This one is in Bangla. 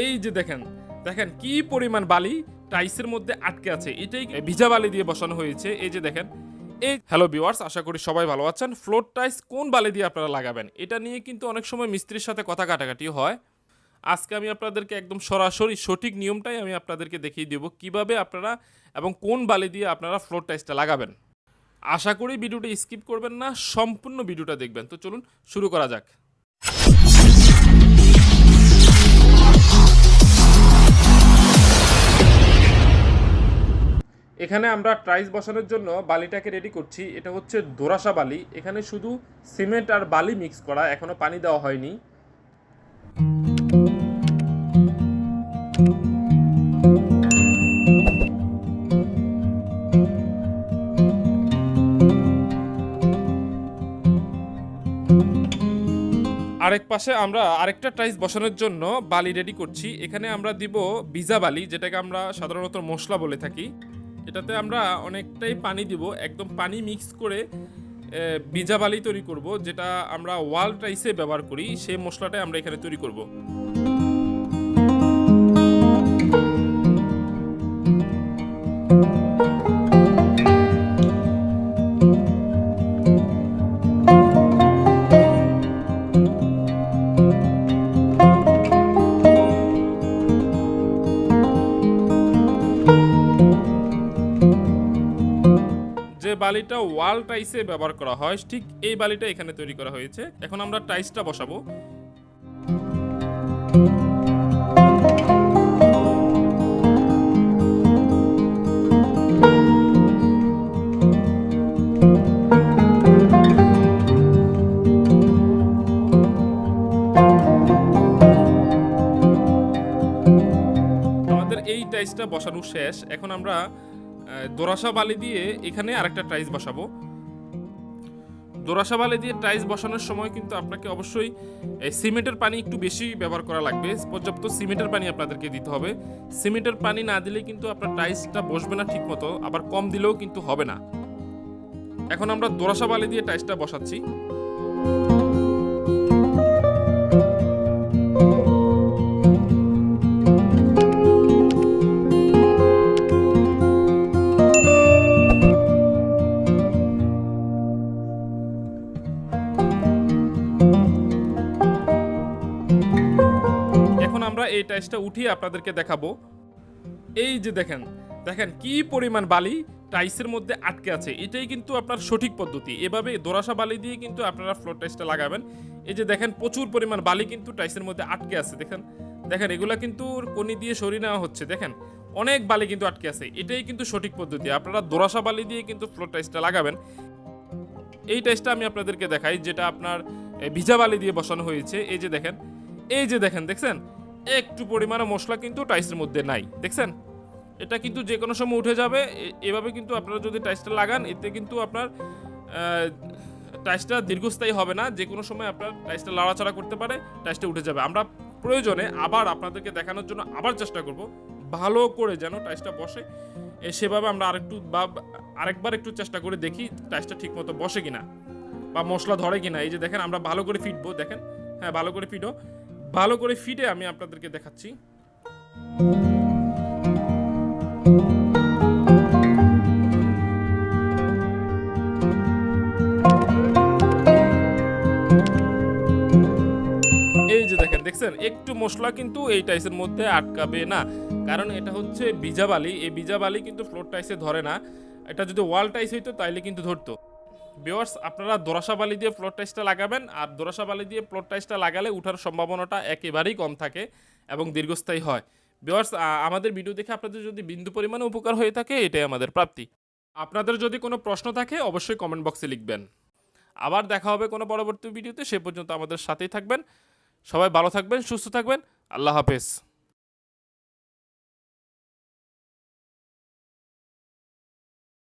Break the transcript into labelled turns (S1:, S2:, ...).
S1: এই যে দেখেন দেখেন কি পরিমাণ বালি টাইসের মধ্যে আটকে আছে। এটাই ভিজা বালি দিয়ে বসানো হয়েছে। এই যে দেখেন, এই হ্যালো ভিউয়ার্স, আশা করি সবাই ভালো আছেন। ফ্লোর টাইস কোন বালি দিয়ে আপনারা লাগাবেন? এটা নিয়ে কিন্তু অনেক সময় মিস্ত্রির সাথে কথা কাটাকাটি হয়। আজকে আমি আপনাদেরকে একদম সরাসরি সঠিক নিয়মটাই আমি আপনাদেরকে দেখিয়ে দেবো কীভাবে আপনারা এবং কোন বালি দিয়ে আপনারা ফ্লোর টাইসটা লাগাবেন। আশা করি ভিডিওটা স্কিপ করবেন না, সম্পূর্ণ ভিডিওটা দেখবেন। তো চলুন শুরু করা যাক। এখানে আমরা ট্রাইস বসানোর জন্য বালিটাকে রেডি করছি। এটা হচ্ছে দোরাসা বালি। এখানে শুধু সিমেন্ট আর বালি মিক্স করা, এখনও পানি দেওয়া হয়নি। আরেক পাশে আমরা আরেকটা টাইস বসানোর জন্য বালি রেডি করছি। এখানে আমরা দিব ভিজা বালি, যেটাকে আমরা সাধারণত মশলা বলে থাকি। এটাতে আমরা অনেকটাই পানি দিব। একদম পানি মিক্স করে ভিজা বালি তৈরি করব যেটা আমরা ওয়াল রাইসে ব্যবহার করি। সেই মশলাটাই আমরা এখানে তৈরি করব। বালিটা ওয়াল টাইসে ব্যবহার করা হয়, ঠিক এই বালিটা এখানে তৈরি করা হয়েছে। এখন আমরা টাইসটা বসাবো। এই টাইসটা বসানো শেষ। এখন আমরা দোরাসা বালি দিয়ে এখানে আরেকটা টাইস বসাবো। দোরাসা বালি দিয়ে টাইস বসানোর সময় কিন্তু আপনাকে অবশ্যই সিমেন্টের পানি একটু বেশি ব্যবহার করা লাগবে। পর্যাপ্ত সিমেন্টের পানি আপনাদেরকে দিতে হবে। সিমেন্টের পানি না দিলে কিন্তু আপনার টাইসটা বসবে না ঠিক মতো আবার কম দিলেও কিন্তু হবে না। এখন আমরা দোরাসা বালি দিয়ে টাইসটা বসাচ্ছি। আমরা এই টাইসটা উঠিয়ে আপনাদেরকে দেখাবো। এই যে দেখেন দেখেন কি পরিমাণ বালি টাইসের মধ্যে আটকে আছে। এটাই কিন্তু আপনার সঠিক পদ্ধতি। এভাবে দোরাসা বালি দিয়ে কিন্তু আপনারা ফ্লোর টাইসটা লাগাবেন। এই যে দেখেন, প্রচুর পরিমাণ বালি কিন্তু টাইসের মধ্যে আটকে আছে। দেখেন দেখেন, এগুলা কিন্তু কনি দিয়ে সরিয়ে নেওয়া হচ্ছে। দেখেন, অনেক বালি কিন্তু আটকে আছে। এটাই কিন্তু সঠিক পদ্ধতি। আপনারা দোরাসা বালি দিয়ে কিন্তু ফ্লোর টাইসটা লাগাবেন। এই টাইসটা আমি আপনাদেরকে দেখাই, যেটা আপনার ভিজা বালি দিয়ে বসানো হয়েছে। এই যে দেখেন, এই যে দেখেন, দেখছেন? একটু পরিমাণে মশলা কিন্তু টাইসের মধ্যে নাই, দেখছেন? এটা কিন্তু যে কোনো সময় উঠে যাবে এভাবে কিন্তু আপনারা যদি টাইসটা লাগান, এতে কিন্তু আপনার টাইসটা দীর্ঘস্থায়ী হবে না যে কোনো সময় আপনার টাইসটা লাড়াচাড়া করতে পারে, টাইসটা উঠে যাবে। আমরা প্রয়োজনে আবার আপনাদেরকে দেখানোর জন্য আবার চেষ্টা করব, ভালো করে যেন টাইসটা বসে সেভাবে আমরা আরেকটু বা, আরেকবার একটু চেষ্টা করে দেখি টাইসটা ঠিক মতো বসে কিনা, বা মশলা ধরে কিনা। এই যে দেখেন, আমরা ভালো করে ফিটবো, দেখেন? হ্যাঁ ভালো করে ফিটো ভালো করে ফিটে আমি আপনাদেরকে দেখাচ্ছি। এই যে দেখেন, দেখছেন? একটু মশলা কিন্তু এই টাইসের মধ্যে আটকাবে না। কারণ এটা হচ্ছে ভিজা বালি এই ভিজা বালি কিন্তু ফ্লোর টাইসে ধরে না। এটা যদি ওয়াল টাইস হইতো, তাইলে কিন্তু ধরতো। বিওয়ার্স আপনারা দোরাসা বালি দিয়ে ফ্লোর টাইসটা লাগাবেন, আর দোরাসা বালি দিয়ে ফ্লোর টাইসটা লাগালে উঠার সম্ভাবনাটা একেবারেই কম থাকে এবং দীর্ঘস্থায়ী হয়। বিওয়ার্স আমাদের ভিডিও দেখে আপনাদের যদি বিন্দু পরিমাণে উপকার হয়ে থাকে, এটাই আমাদের প্রাপ্তি। আপনাদের যদি কোনো প্রশ্ন থাকে, অবশ্যই কমেন্ট বক্সে লিখবেন। আবার দেখা হবে কোনো পরবর্তী ভিডিওতে সে পর্যন্ত আমাদের সাথেই থাকবেন। সবাই ভালো থাকবেন, সুস্থ থাকবেন। আল্লাহ হাফেজ।